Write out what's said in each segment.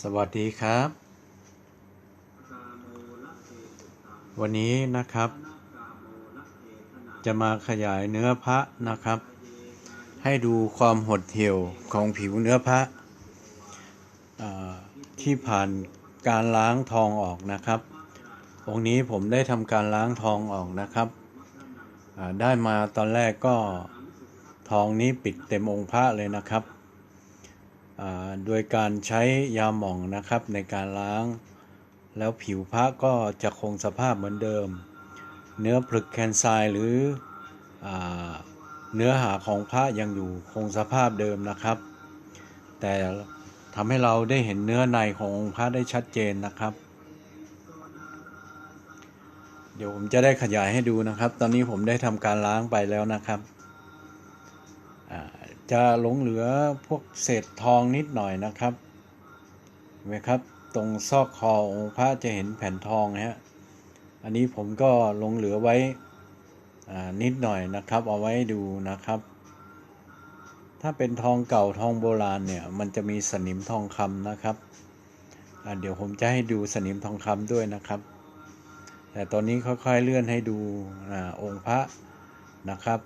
สวัสดีครับ วันนี้นะครับ จะมาขยายเนื้อพระนะครับ ให้ดูความหดเหี่ยวของผิวเนื้อพระที่ผ่านการล้างทองออกนะครับ องค์นี้ผมได้ทำการล้างทองออกนะครับได้มาตอนแรกก็ทองนี้ปิดเต็มองค์พระเลยนะครับ โดยการใช้ยาหม่องนะครับในการล้าง แล้วผิวพระก็จะคงสภาพเหมือนเดิม เนื้อผลึกแคนไซหรืออเนื้อหาของพระยังอยู่คงสภาพเดิมนะครับ แต่ทำให้เราได้เห็นเนื้อในขององค์พระได้ชัดเจนนะครับ เดี๋ยวผมจะได้ขยายให้ดูนะครับ ตอนนี้ผมได้ทำการล้างไปแล้วนะครับ จะหลงเหลือพวกเศษทองนิดหน่อยนะครับเห็นไหมครับ ตรงซอกคอองค์พระจะเห็นแผ่นทองนะฮะอันนี้ผมก็หลงเหลือไว้นิดหน่อยนะครับ เอาไว้ดูนะครับ ถ้าเป็นทองเก่าทองโบราณเนี่ย มันจะมีสนิมทองคำนะครับเดี๋ยวผมจะให้ดูสนิมทองคำด้วยนะครับ แต่ตอนนี้ค่อยๆเลื่อนให้ดูอองค์พระนะครับ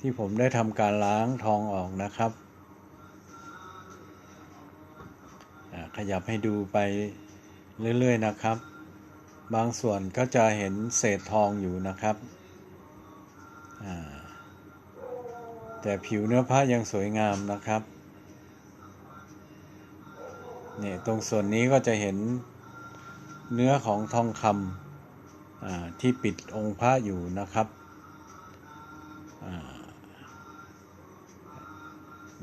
ที่ผมได้ทำการล้างทองออกนะครับ ขยับให้ดูไปเรื่อย ๆ นะครับ บางส่วนก็จะเห็นเศษทองอยู่นะครับ แต่ผิวเนื้อผ้ายังสวยงามนะครับเนี่ยตรงส่วนนี้ก็จะเห็นเนื้อของทองคำที่ปิดองค์พระอยู่นะครับ อ่า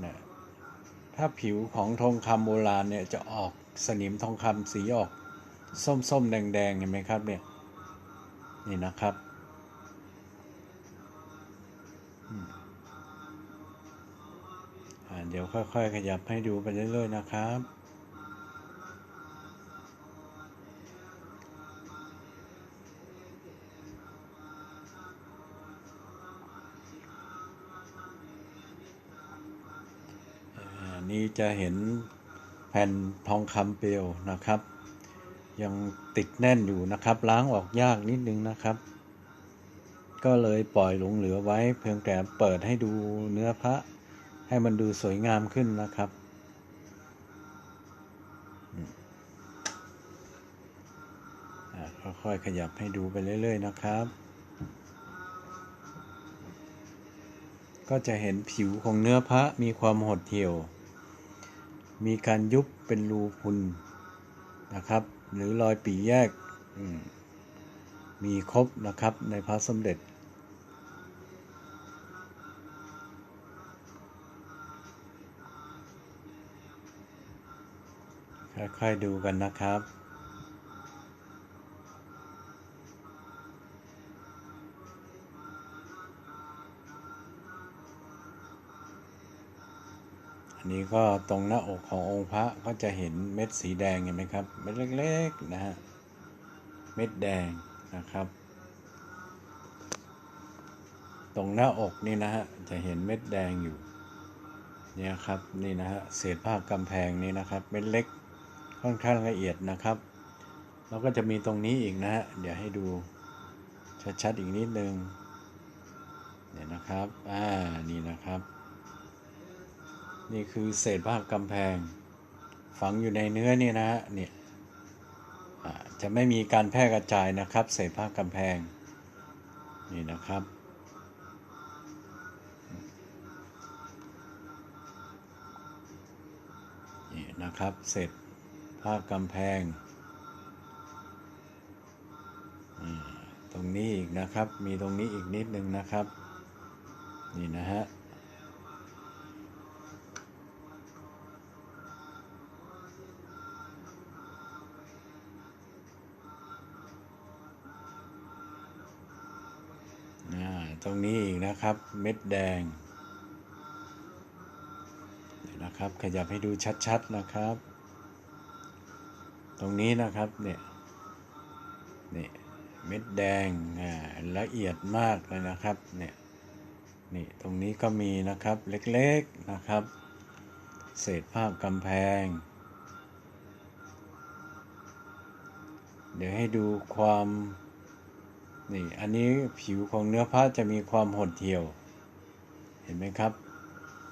นะถ้าผิวของทองคำโบราณเนี่ยจะออกสนิมทองคำสีออก ส้มๆ แดงๆ เห็นไหมครับเนี่ย นี่นะครับ เดี๋ยวค่อยๆ ขยับให้ดูไปเรื่อยๆ นะครับ นี้จะเห็นแผ่นทองคำเปลวนะครับ ยังติดแน่นอยู่นะครับล้างออกยากนิดนึงนะครับ ก็เลยปล่อยหลงเหลือไว้ เพียงแต่เปิดให้ดูเนื้อพระให้มันดูสวยงามขึ้นนะครับค่อยๆขยับให้ดูไปเรื่อย ๆ นะครับ ก็จะเห็นผิวของเนื้อพระมีความหดเหี่ยว มีการยุบเป็นรูพุนนะครับ หรือรอยปีแยกมีครบนะครับในพระสมเด็จ ค่อยๆดูกันนะครับ นี้ก็ตรงหน้าอกขององค์พระก็จะเห็นเม็ดสีแดงเห็นไหมครับเม็ดเล็กๆนะฮะเม็ดแดงนะครับ ตรงหน้าอกนี่นะฮะจะเห็นเม็ดแดงอยู่เนี่ยครับนี่นะฮะเศษผ้ากำแพงนี่นะครับเม็ดเล็กค่อนข้างละเอียดนะครับแล้วก็จะมีตรงนี้อีกนะฮะเดี๋ยวให้ดูชัดๆอีกนิดนึงเนี่ยนะครับ อ่า นี่นะครับ นี่คือเศษผ้ากำแพง ฝังอยู่ในเนื้อนี่นะฮะเนี่ยจะไม่มีการแพร่กระจายนะครับ เศษผ้ากำแพง นี่นะครับ นี่นะครับ เศษผ้ากำแพง ตรงนี้อีกนะครับ มีตรงนี้อีกนิดนึงนะครับ นี่นะฮะ ตรงนี้อีกนะครับ เม็ดแดง เดี๋ยวนะครับ ขยับให้ดูชัดๆนะครับ ตรงนี้นะครับเนี่ยนี่เม็ดแดงอ่าละเอียดมากเลยนะครับเนี่ยนี่ตรงนี้ก็มีนะครับเล็กๆนะครับ เศษภาพกำแพง เดี๋ยวให้ดูความ นี่ อันนี้ผิวของเนื้อผ้าจะมีความหดเหี่ยว เห็นไหมครับ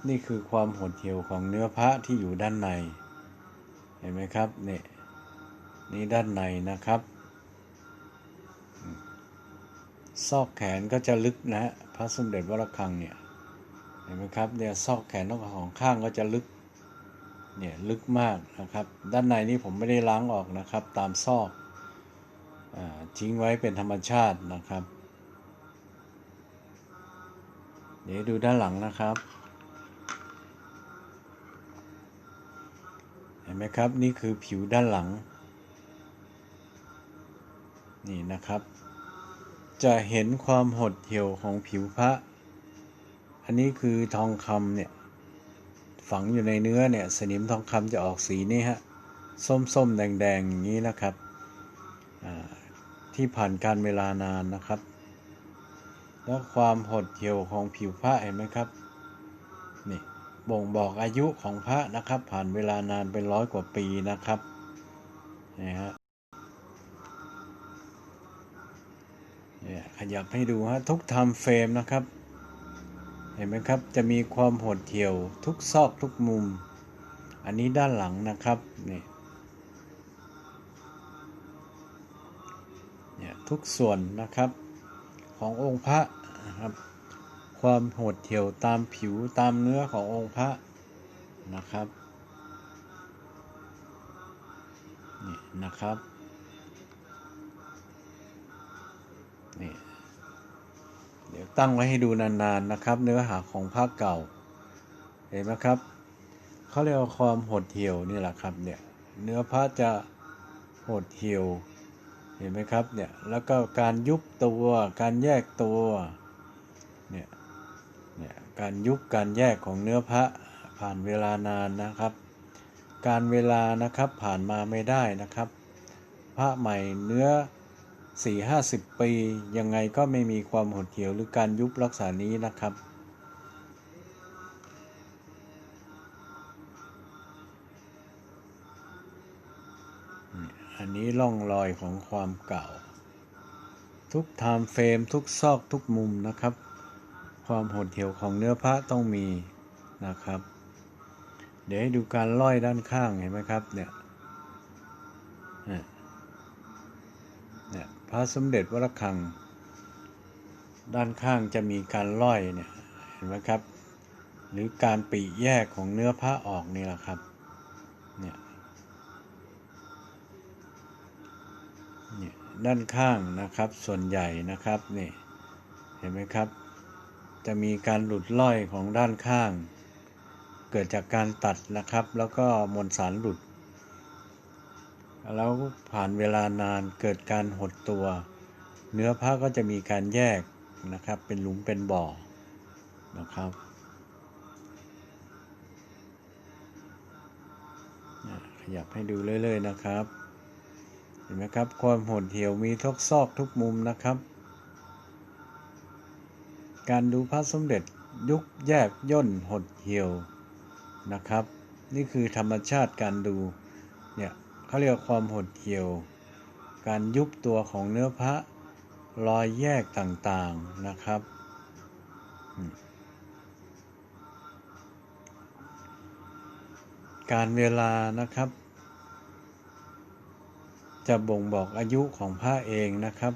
นี่คือความหดเหี่ยวของเนื้อผ้าที่อยู่ด้านใน เห็นไหมครับนี่นี่ด้านในนะครับ ซอกแขนก็จะลึกนะพระสมเด็จวรคังเนี่ย เห็นไหมครับเนี่ยซอกแขนทั้งสองข้างก็จะลึก เนี่ยลึกมากนะครับ ด้านในนี่ผมไม่ได้ล้างออกนะครับ ตามซอก ทิ้งไว้เป็นธรรมชาตินะครับ เดี๋ยวดูด้านหลังนะครับ เห็นไหมครับนี่คือผิวด้านหลัง นี่นะครับ จะเห็นความหดเหี่ยวของผิวพระ อันนี้คือทองคำเนี่ยฝังอยู่ในเนื้อเนี่ยสนิมทองคำจะออกสีนี่ฮะส้มๆแดงๆอย่างนี้นะครับ ที่ผ่านการเวลานานนะครับ แล้วความหดเหี่ยวของผิวพระเห็นไหมครับนี่บ่งบอกอายุของพระนะครับ ผ่านเวลานานเป็นร้อยกว่าปีนะครับนี่ฮะเนี่ยขยับให้ดูฮะทุกทำเฟรมนะครับ เห็นไหมครับจะมีความหดเหี่ยวทุกซอกทุกมุม อันนี้ด้านหลังนะครับนี่ ทุกส่วนนะครับ ขององค์พระนะครับ ความโหดเหี่ยวตามผิวตามเนื้อขององค์พระนะครับนี่นะครับนี่เดี๋ยวตั้งไว้ให้ดูนานๆนะครับ เนื้อหาของพระเก่า เห็นไหมครับเขาเรียกว่าความหดเหี่ยวนี่แหละครับเนี่ยเนื้อพระจะหดเหี่ยว เห็นไหมครับเนี่ยแล้วก็การยุบตัวการแยกตัวเนี่ยเนี่ยการยุบการแยกของเนื้อพระผ่านเวลานานนะครับ การเวลานะครับผ่านมาไม่ได้นะครับ พระใหม่เนื้อสี่ห้าสิบปี ยังไงก็ไม่มีความหดเหี่ยวหรือการยุบลักษณะนี้นะครับ นนี้ร่องรอยของความเก่า ทุกไทม์เฟรมทุกซอกทุกมุมนะครับ ความหดเหี่ยวของเนื้อพระต้องมีนะครับ เดี๋ยวให้ดูการล่อยด้านข้างเห็นไหมครับเนี่ยเนี่ยพระสมเด็จวรคัง ด้านข้างจะมีการล่อยเนี่ยเห็นไหมครับ หรือการปีแยกของเนื้อพระออกนี่แหละครับ ด้านข้างนะครับส่วนใหญ่นะครับนี่เห็นไหมครับ จะมีการหลุดล่อยของด้านข้าง เกิดจากการตัดนะครับ แล้วก็มวลสารหลุด แล้วผ่านเวลานานเกิดการหดตัว เนื้อผ้าก็จะมีการแยกนะครับ เป็นหลุมเป็นบ่อนะครับขยับให้ดูเรื่อยๆนะครับ ห็นไหมครับ ความโหดเหี่ยวมีทุกซอกทุกมุมนะครับ การดูพระสมเด็จยุคแยกย่นหดเหี่ยวนะครับ นี่คือธรรมชาติการดูเนี่ยเขาเรียกความหดเหี่ยว การยุบตัวของเนื้อพระรอยแยกต่างๆนะครับการเวลานะครับ จะบ่งบอกอายุของพระเองนะครับ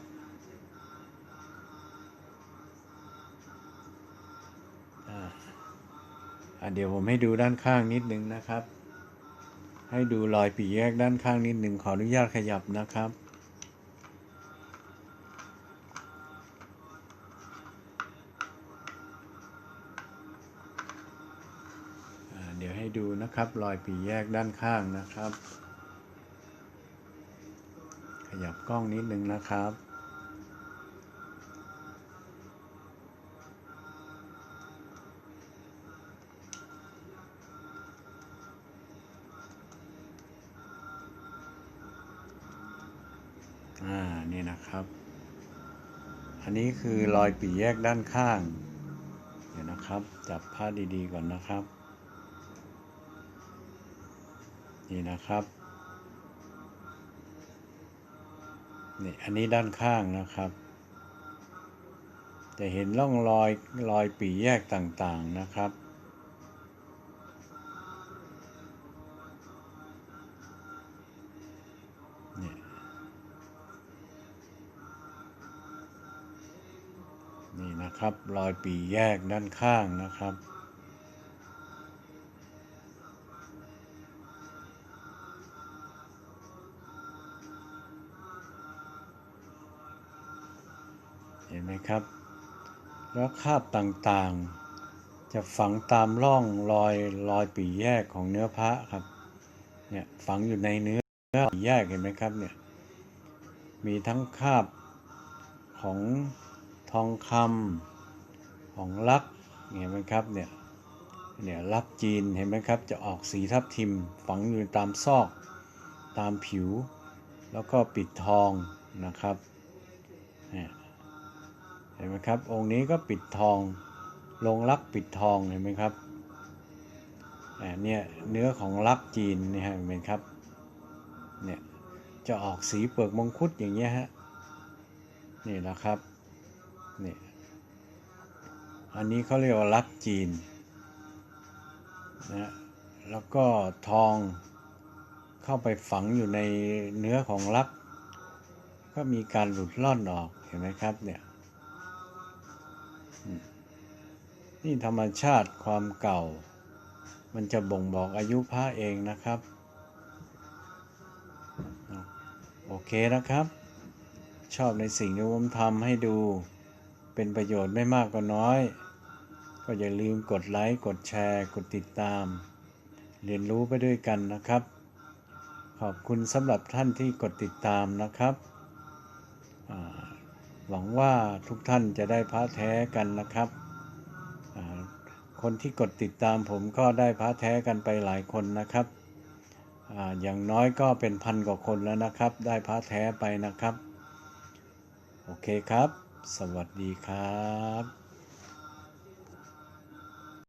เดี๋ยวผมให้ดูด้านข้างนิดนึงนะครับ ให้ดูรอยปีแยกด้านข้างนิดหนึ่งขออนุญาตขยับนะครับเดี๋ยวให้ดูนะครับรอยปีแยกด้านข้างนะครับ ขยับ กล้องนิดหนึ่งนะครับ อ่า นี่นะครับ อันนี้คือรอยปีแยกด้านข้าง เดี๋ยวนะครับ จับผ้าดีๆก่อนนะครับ นี่นะครับ นี่อันนี้ด้านข้างนะครับ จะเห็นร่องรอยรอยปีแยกต่างๆนะครับ เนี่ยนี่นะครับรอยปีแยกด้านข้างนะครับ ห็นไหมครับ แล้วคาบต่างๆ จะฝังตามร่องรอยรอยปีแยกของเนื้อพระครับ เนี่ยฝังอยู่ในเนื้อปีแยกเห็นไหมครับเนี่ย มีทั้งคาบของทองคำของลักเห็นไหมครับเนี่ยเนี่ยลักจีนเห็นไหมครับจะออกสีทับทิมฝังอยู่ตามซอกตามผิว แล้วก็ปิดทองนะครับ เห็นไหมครับ องค์นี้ก็ปิดทอง ลงลักปิดทองเห็นไหมครับอ่าเนี่ยเนื้อของลักจีนนี่ฮะเห็นไหมครับเนี่ยจะออกสีเปลือกมงคุดอย่างเงี้ยฮะนี่นะครับนี่อันนี้เขาเรียกว่าลักจีนนะแล้วก็ทองเข้าไปฝังอยู่ในเนื้อของลัก ก็มีการหลุดล่อนออกเห็นไหมครับเนี่ย นี่ธรรมชาติความเก่า มันจะบ่งบอกอายุพระเองนะครับ โอเคนะครับ ชอบในสิ่งที่ผมทำให้ดู เป็นประโยชน์ไม่มากก็น้อย ก็อย่าลืมกดไลค์ กดแชร์ กดติดตาม เรียนรู้ไปด้วยกันนะครับ ขอบคุณสำหรับท่านที่กดติดตามนะครับหวังว่าทุกท่านจะได้พระแท้กันนะครับ คนที่กดติดตามผมก็ได้พระแท้กันไปหลายคนนะครับออย่างน้อยก็เป็นพันกว่าคนแล้วนะครับ ได้พระแท้ไปนะครับ โอเคครับ สวัสดีครับ